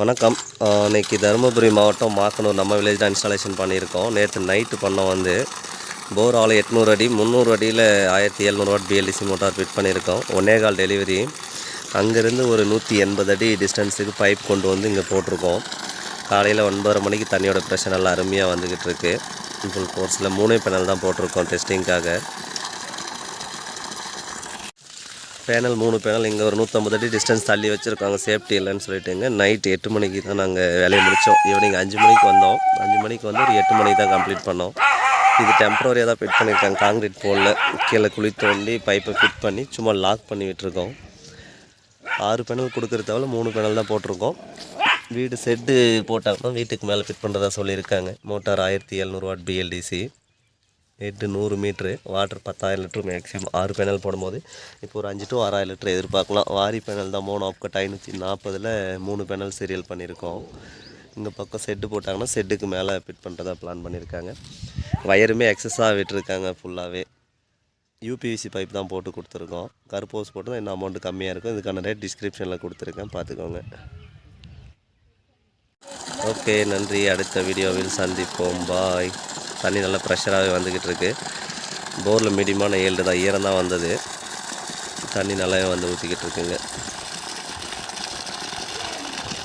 வணக்கம். இன்றைக்கி தருமபுரி மாவட்டம் மாக்கனூர் நம்ம வில்லேஜ் தான் இன்ஸ்டாலேஷன் பண்ணியிருக்கோம். நேற்று நைட்டு பண்ணோம் வந்து போர் ஆலை எட்நூறு அடி முந்நூறு அடியில் ஆயிரத்தி எழுநூறு வாட் பிஎல்டிசி மோட்டார் ஃபிட் பண்ணியிருக்கோம். ஒன்னே கால் டெலிவரி அங்கேருந்து ஒரு நூற்றி எண்பது அடி டிஸ்டன்ஸுக்கு பைப் கொண்டு வந்து இங்கே போட்டிருக்கோம். காலையில் ஒன்பதரை மணிக்கு தண்ணியோட ப்ரெஷர் நல்லா அருமையாக வந்துக்கிட்டு இருக்கு. ஃபுல் கோர்ஸில் மூணே பேனல் தான் போட்டிருக்கோம் டெஸ்டிங்க்காக பேனல் மூணு பேனல் இங்கே ஒரு நூற்றம்பது அடி டிஸ்டன்ஸ் தள்ளி வச்சுருக்காங்க. சேஃப்டி இல்லைன்னு சொல்லிட்டுங்க. நைட் எட்டு மணிக்கு தான் நாங்கள் வேலையை முடித்தோம் ஈவினிங் அஞ்சு மணிக்கு வந்தோம். அஞ்சு மணிக்கு வந்து ஒரு எட்டு மணிக்கு தான் கம்ப்ளீட் பண்ணோம். இது டெம்பரரியாக தான் ஃபிட் பண்ணியிருக்காங்க. காங்கிரீட் போலில் கீழே குழி தோண்டி பைப்பை ஃபிட் பண்ணி சும்மா லாக் பண்ணி விட்டுருக்கோம். ஆறு பேனல் கொடுக்குற தவிர மூணு பேனல் தான் போட்டிருக்கோம். வீடு செட்டு போட்டாங்கன்னா வீட்டுக்கு மேலே ஃபிட் பண்ணுறதா சொல்லியிருக்காங்க. மோட்டார் ஆயிரத்தி எழுநூறுவாட் பிஎல்டிசி எட்டு நூறு மீட்ரு வாட்டர் பத்தாயிரம் லிட்ரு மேக்ஸிமம் ஆறு பேனல் போடும்போது இப்போ ஒரு அஞ்சு டு ஆறாயிரம் லிட்ரு எதிர்பார்க்கலாம். வாரி பேனல் தான் மூணு ஆப்கட் ஐநூற்றி நாற்பதில் மூணு பேனல் சீரியல் பண்ணியிருக்கோம். இந்த பக்கம் செட்டு போட்டாங்கன்னா செட்டுக்கு மேலே ஃபிட் பண்ணுறதா பிளான் பண்ணியிருக்காங்க. வயருமே எக்ஸஸாக விட்டுருக்காங்க ஃபுல்லாகவே யூபிவிசி பைப் தான் போட்டு கொடுத்துருக்கோம். கருப்போஸ் போட்டு தான் இன்னும் அமௌண்ட் கம்மியாக இருக்கும். இதுக்கான ரேட் டிஸ்கிரிப்ஷனில் கொடுத்துருக்கேன். பார்த்துக்கோங்க. ஓகே நன்றி. அடுத்த வீடியோவில் சந்திப்போம். பாய் தண்ணி நல்லா ப்ரெஷராகவே வந்துக்கிட்டு இருக்குது போரில் மீடியமான ஏழு தான் ஈரம் தான் வந்தது. தண்ணி நல்லாவே வந்து ஊற்றிக்கிட்டு இருக்குங்க